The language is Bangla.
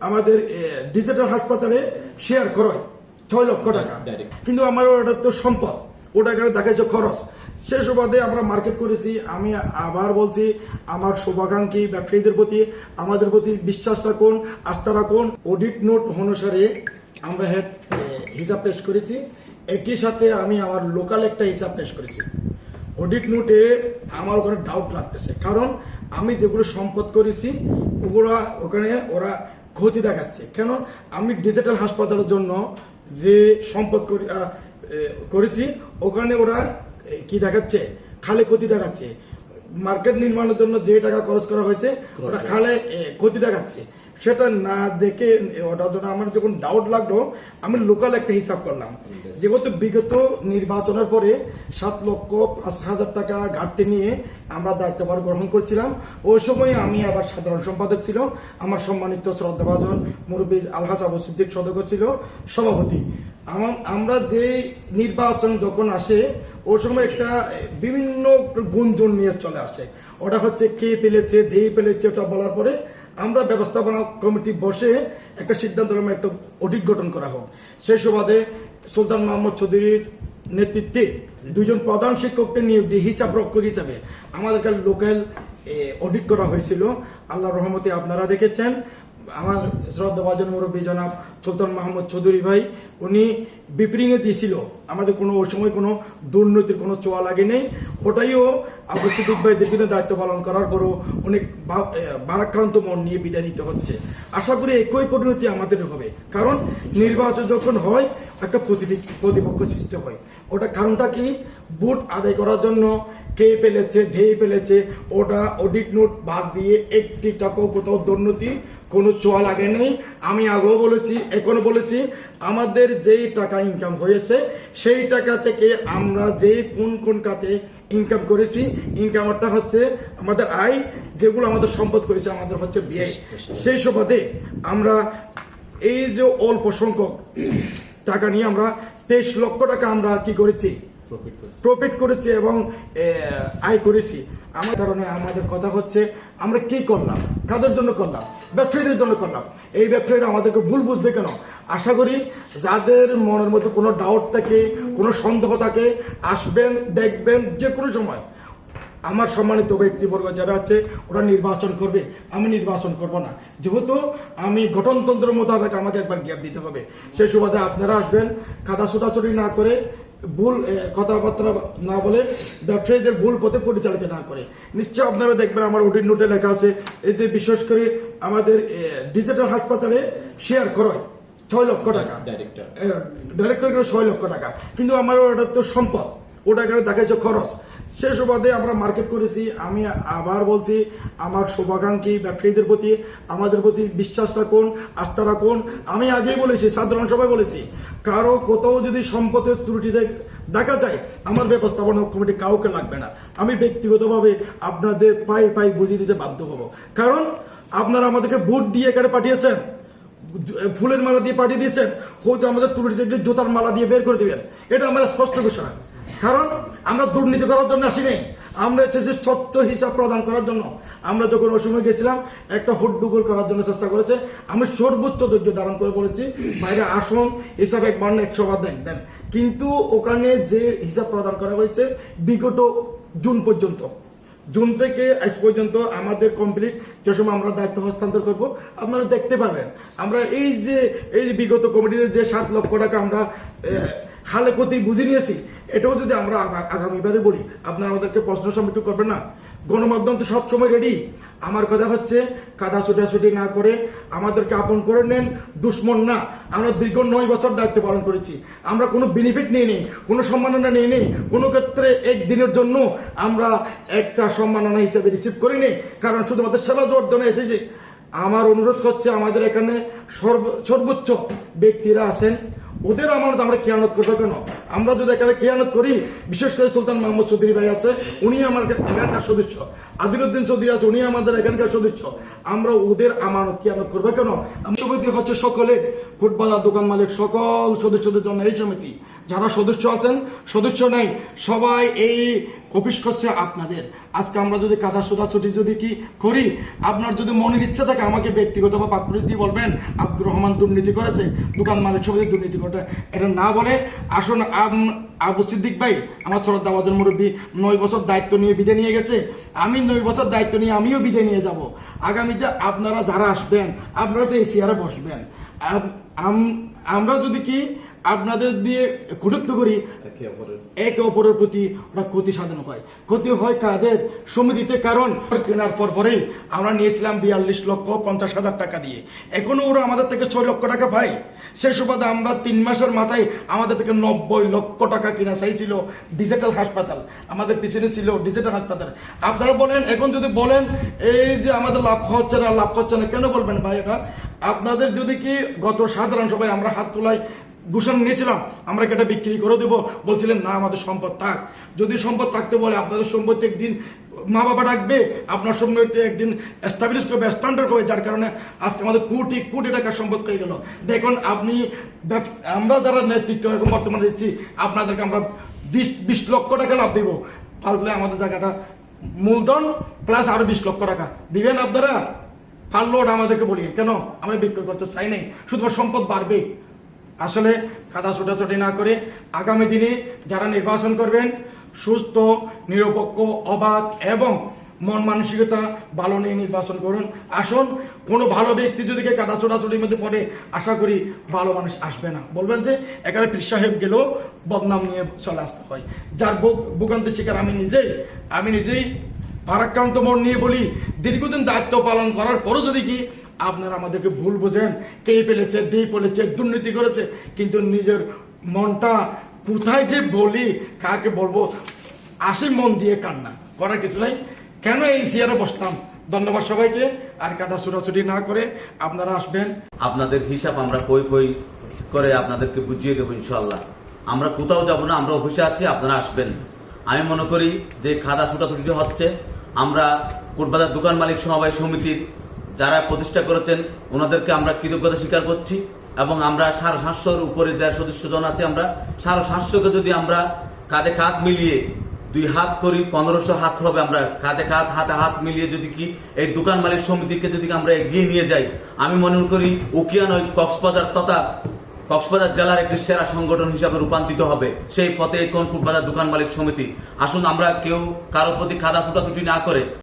আমাদের ডিজিটাল হাসপাতালে শেয়ার করয় ছয় লক্ষ টাকা. কিন্তু আমার ওটা তো সম্পদ। ওটা এখানে দেখাচ্ছে খরচ। সে সুবাদে আমরা মার্কেট করেছি। আমি আবার বলছি আমার শুভাকাঙ্ক্ষী ব্যবসায়ীদের প্রতি আমাদের প্রতি বিশ্বাস রাখুন আস্থা রাখুন। অডিট নোট অনুসারে আমরা হেড হিসাব পেশ করেছি। একই সাথে আমি আমার লোকাল একটা হিসাব পেশ করেছি। অডিট নোটে আমার ওখানে ডাউট লাগতেছে। কারণ আমি যেগুলো সম্পদ করেছি ওগুলো ওখানে ওরা ক্ষতি দেখাচ্ছে। কেন? আমি ডিজিটাল হাসপাতালের জন্য যে সম্পদ করি- করেছি ওখানে ওরা কি দেখাচ্ছে? খালে ক্ষতি দেখাচ্ছে। মার্কেট নির্মাণের জন্য যে টাকা খরচ করা হয়েছে ওরা খালে ক্ষতি দেখাচ্ছে। সেটা না দেখে ওটার জন্য আমার যখন ডাউট লাগল আমি লোকাল একটা হিসাব করলাম। যেহেতু বিগত নির্বাচনের পরে সাত লক্ষ পাঁচ হাজার টাকা ঘাটতি নিয়ে আমরা দায়িত্বভার গ্রহণ করছিলাম ওই সময় আমি আবার সাধারণ সম্পাদক ছিল আমার সম্মানিত শ্রদ্ধাভাজন মুরব্বী আলহাস আবু সিদ্দিক সদস্য ছিল সভাপতি। আমার- যে নির্বাচন যখন আসে ওই সময় একটা বিভিন্ন গুঞ্জন নিয়ে চলে আসে। ওটা হচ্ছে কে পেলেছে দেই পেলেছে ওটা বলার পরে আমরা ব্যবস্থাপনা কমিটি বসে একটা সিদ্ধান্ত একটা অডিট গঠন করা হোক। সেই সুবাদে সুলতান মোহাম্মদ চৌধুরীর নেতৃত্বে দুজন প্রধান শিক্ষককে নিয়োগ দিয়ে হিসাব রক্ষক হিসাবে আমাদেরকে লোকাল অডিট করা হয়েছিল। আল্লাহ রহমতে আপনারা দেখেছেন, আমার শ্রদ্ধাভাজন মুরব্বী জনাব সুলতান মাহমুদ চৌধুরী ভাই, উনি বিপ্রিংয়ে দিয়েছিল, আমাদের কোনো ওই সময় কোনো দুর্নীতির কোনো চোয়া লাগে নেই। ওটাইও আবু সিদ্দিক ভাই দায়িত্ব পালন করার পরও অনেক ভারাক্রান্ত মন নিয়ে বিদায় নিতে হচ্ছে। আশা করি একই পরিণতি আমাদের হবে। কারণ নির্বাচন যখন হয়, একটা প্রতিপি- প্রতিপক্ষ সৃষ্টি হয়। ওটা কারণটা কি? ভোট আদায় করার জন্য কে পেলেছে ধেয়ে পেলেছে ওটা অডিট নোট বাদ দিয়ে একটি টাকাও কোথাও দুর্নীতি কোনো চোয়া লাগে নেই। আমি আগেও বলেছি এখনও বলেছি, আমাদের যেই টাকা ইনকাম হয়েছে, সেই টাকা থেকে আমরা যে কোন কোন খাতে ইনকাম করেছি। ইনকামটা হচ্ছে আমাদের আয় যেগুলো আমাদের সম্পদ করেছে আমাদের হচ্ছে ব্যয়। সেই সুবাদে আমরা এই যে অল্প সংখ্যক টাকা নিয়ে আমরা তেইশ লক্ষ টাকা আমরা কি করেছি? প্রফিট করেছি। এবং আয় করেছি। আমার কারণে আমাদের কথা হচ্ছে আমরা কি করলাম? কাদের জন্য করলাম? ব্যবসায়ীদের জন্য করলাম। এই ব্যবসায়ীরা আমাদেরকে ভুল বুঝবে কেন? আশা করি যাদের মনের মধ্যে কোনো ডাউট থাকে, কোনো সন্দেহ থাকে, আসবেন, দেখবেন যে কোনো সময় আমার সম্মানিত ব্যক্তিবর্গ যারা আছে, ওরা নির্বাচন করবে। আমি নির্বাচন করব না। যেহেতু আমি গঠনতন্ত্র মোতাবেক আমাকে একবার গ্যাপ দিতে হবে। সেই সুবাদে আপনারা আসবেন, খাতা ছোটাছুটি না করে, ভুল কথাবার্তা না বলে, ব্যবসায়ীদের ভুল পথে পরিচালিত না করে। নিশ্চয় আপনারা দেখবেন আমার ওটির নোটে লেখা আছে, এই যে বিশেষ করে আমাদের ডিজিটাল হাসপাতালে শেয়ার করয়। ছয় লক্ষ টাকা। ডাইরেক্টর ডাইরেক্টর ছয় লক্ষ টাকা। কিন্তু আমার ওটা তো সম্পদ। ওটা এখানে দেখাচ্ছে খরচ। সে সুবাদে আমরা মার্কেট করেছি। আমি আবার বলছি আমার শুভাকাঙ্ক্ষী ব্যবসায়ীদের প্রতি আমাদের প্রতি বিশ্বাস রাখুন আস্থা রাখুন। আমি আগেই বলেছি সাধারণ সবাই বলেছি কারও কোথাও যদি সম্পদের ত্রুটি দেখা যায় আমার ব্যবস্থাপনা কমিটি কাউকে লাগবে না। আমি ব্যক্তিগতভাবে আপনাদের পাই পাই বুঝিয়ে দিতে বাধ্য হব। কারণ আপনারা আমাদেরকে ভোট দিয়ে এখানে পাঠিয়েছেন। ফুলের মালা দিয়ে পাঠিয়ে দিয়েছেন। হয়তো আমাদের তুলে জুতার মালা দিয়ে বের করে দিবেন। এটা আমার স্পষ্ট ঘোষণা। কারণ আমরা দুর্নীতি করার জন্য আসিনি। আমরা এসেছি স্বচ্ছ হিসাব প্রদান করার জন্য। আমরা যখন ওই সময় গেছিলাম, একটা হড্ডুগোল করার জন্য চেষ্টা করেছে। আমি সর্বোচ্চ ধৈর্য ধারণ করে বলেছি বাইরে আসন, হিসাব একবার না একশো বার দেখবেন কিন্তু ওখানে যে হিসাব প্রদান করা হয়েছে, বিগত জুন পর্যন্ত। জুন থেকে আজ পর্যন্ত আমাদের কমপ্লিট যে সময় আমরা দায়িত্ব হস্তান্তর করব, আপনারা দেখতে পাবেন। আমরা এই যে, এই বিগত কমিটিতে যে সাত লক্ষ টাকা আমরা খালে ক্ষতি বুঝে নিয়েছি, এটাও যদি আমরা আগা- আগামীবারে বলি, আপনারা আমাদেরকে প্রশ্ন সম্মুখীন করবেন না? গণমাধ্যম তো সবসময় রেডি আমার কথা হচ্ছে, কাদা ছুটাছুটি না করে আমাদেরকে আপন করে নেন, দুশ্মন না। আমরা দীর্ঘ নয় বছর দায়িত্ব পালন করেছি। আমরা কোনো বেনিফিট নিয়ে নেই, কোনো সম্মাননা নিয়ে নেই। কোনো ক্ষেত্রে একদিনের জন্য আমরা একটা সম্মাননা হিসেবে রিসিভ করিনি কারণ শুধুমাত্র সেবা দেওয়ার জন্য এসেছি। আমার অনুরোধ করছে আমাদের এখানে সর্ব- সর্বোচ্চ ব্যক্তিরা আছেন। ওদের আমানত আমরা কেয়ানত করব কেন? আমরা যদি এখানে কেয়ানত করি, বিশেষ করে সুলতান মাহমুদ চৌধুরী ভাই আছে, উনি আমার এখানকার সদস্য। আদিরুদ্দিন চৌধুরী আছে, উনি আমাদের এখানকার সদস্য। আমরা ওদের আমানত কেয়ানত করব কেন? আমি হচ্ছে সকলে ফুটবলার দোকান মালিক সকল সদস্যদের জন্য এই সমিতি। যারা সদস্য আছেন, সদস্য নেই, সবাই এই অফিস করছে আপনাদের। আজকে আমরা যদি কাদা ছোটাছুটি যদি কি করি, আপনার যদি মনের ইচ্ছা থাকে আমাকে ব্যক্তিগত বা পাকপুরুষ দিয়ে বলবেন, আব্দুর রহমান দুর্নীতি করেছে, দোকান মালিক সবাই দুর্নীতি করে এটা না বলে আসুন আবু সিদ্দিক ভাই, আমার ছোট দাবাজন মুরব্বী, নয় বছর দায়িত্ব নিয়ে বিদে নিয়ে গেছে। আমি নয় বছর দায়িত্ব নিয়ে আমিও বিদে নিয়ে যাব। আগামীতে আপনারা যারা আসবেন, আপনারা তো এই চেয়ারে বসবেন। আমরা যদি কি আপনাদের দিয়ে কটুক্ত করি। একে অপরের প্রতি ওরা ক্ষতি সাধন হয়। ক্ষতি হয় কাদের? সমিতিতে কারণ কেনার পর পরেই আমরা নিয়েছিলাম বিয়াল্লিশ লক্ষ পঞ্চাশ হাজার টাকা দিয়ে। এখনও ওরা আমাদের থেকে ছয় লক্ষ টাকা পায়। সেই সুবাদে আমরা তিন মাসের মাথায় আমাদের থেকে নব্বই লক্ষ টাকা কিনা চাইছিল ডিজিটাল হাসপাতাল। আমাদের পিছনে ছিল ডিজিটাল হাসপাতাল। আপনারা বলেন এখন যদি বলেন এই যে আমাদের লাভ হচ্ছে না লাভ হচ্ছে না কেন বলবেন ভাই এটা? আপনাদের যদি কি গত সাধারণ সবাই আমরা হাত তোলাই ঘোষণা নিয়েছিলাম, আমরা এটা বিক্রি করে দেবো? বলছিলেন, না, আমাদের সম্পদ থাক। যদি সম্পদ থাকতে বলে, আপনাদের সম্পত্তি একদিন মা বাবা ডাকবে আপনার সম্পত্তি একদিন এস্টাবলিশ করবে স্ট্যান্ডার্ড হবে। যার কারণে আজকে আমাদের কোটি কোটি টাকার সম্পদ হয়ে গেল। দেখুন, আপনি আমরা যারা নেতৃত্ব এখন বর্তমানে দিচ্ছি, আপনাদেরকে আমরা বিশ বিশ লক্ষ টাকা লাভ দেবো। পারলে আমাদের জায়গাটা মূলধন প্লাস আরও বিশ লক্ষ টাকা। দিবেন আপনারা? ওটা আমাদেরকে বলি কেন? আমরা বিক্রি করতে চাই নাই। শুধুমাত্র সম্পদ বাড়বে। আসলে খাতা ছোটাছুটি না করে আগামী দিনে যারা নির্বাচন করবেন, সুস্থ, নিরপেক্ষ অবাধ এবং মন মানসিকতা ভালো নিয়ে নির্বাচন করুন। আসুন, কোনো ভালো ব্যক্তি যদি কে কাটা ছোটাছুটির মধ্যে পড়ে, আশা করি ভালো মানুষ আসবে না। বলবেন যে এখানে পীর সাহেব গেলেও বদনাম নিয়ে চলে আসতে হয়। যার ভোগান্তির শিকার আমি নিজেই। আমি নিজেই ভারাক্রান্ত মন নিয়ে বলি, দীর্ঘদিন দায়িত্ব পালন করার পরও যদি কি আপনারা আমাদেরকে ভুল বোঝেন, কে পেলেছে দেই পেলেছে দুর্নীতি করেছে, কিন্তু নিজের মনটা কোথায় যে বলি, কাকে বলব আসি মন দিয়ে কান্না। করার কিছু নাই। কেন এই চেয়ারে বসলাম? ধন্যবাদ সবাইকে। আর কাদা ছুটাছুটি না করে আপনারা আসবেন। আপনাদের হিসাব আমরা কই কই করে আপনাদেরকে বুঝিয়ে দেবো ইনশাল্লাহ আমরা কোথাও যাব না, আমরা অফিসে আছি, আপনারা আসবেন। আমি মনে করি যে খাদা ছুটাছুটি হচ্ছে, আমরা কোটবাজার দোকান মালিক সমবায় সমিতির যারা প্রতিষ্ঠা করেছেন, ওনাদেরকে আমরা কৃতজ্ঞতা স্বীকার করছি এবং আমরা সাড়ে সাতশোর উপরে যারা সদস্যজন আছে, আমরা সাড়ে সাতশোকে যদি আমরা কাঁধে কাঁধ মিলিয়ে দুই হাত করি, পনেরোশো হাত হবে আমরা কাঁধে কাঁধ, হাতে হাত মিলিয়ে যদি কি এই দোকান মালিক সমিতিকে যদি আমরা এগিয়ে নিয়ে যাই, আমি মনে করি উকিয়ান ওই কক্সবাজার তথা কক্সবাজার জেলার একটি সেরা সংগঠন হিসাবে রূপান্তরিত হবে। সেই পথে এই কনকুট বাজার দোকান মালিক সমিতি। আসুন আমরা কেউ কারোর প্রতি খাদা ছুটাছুটি না করে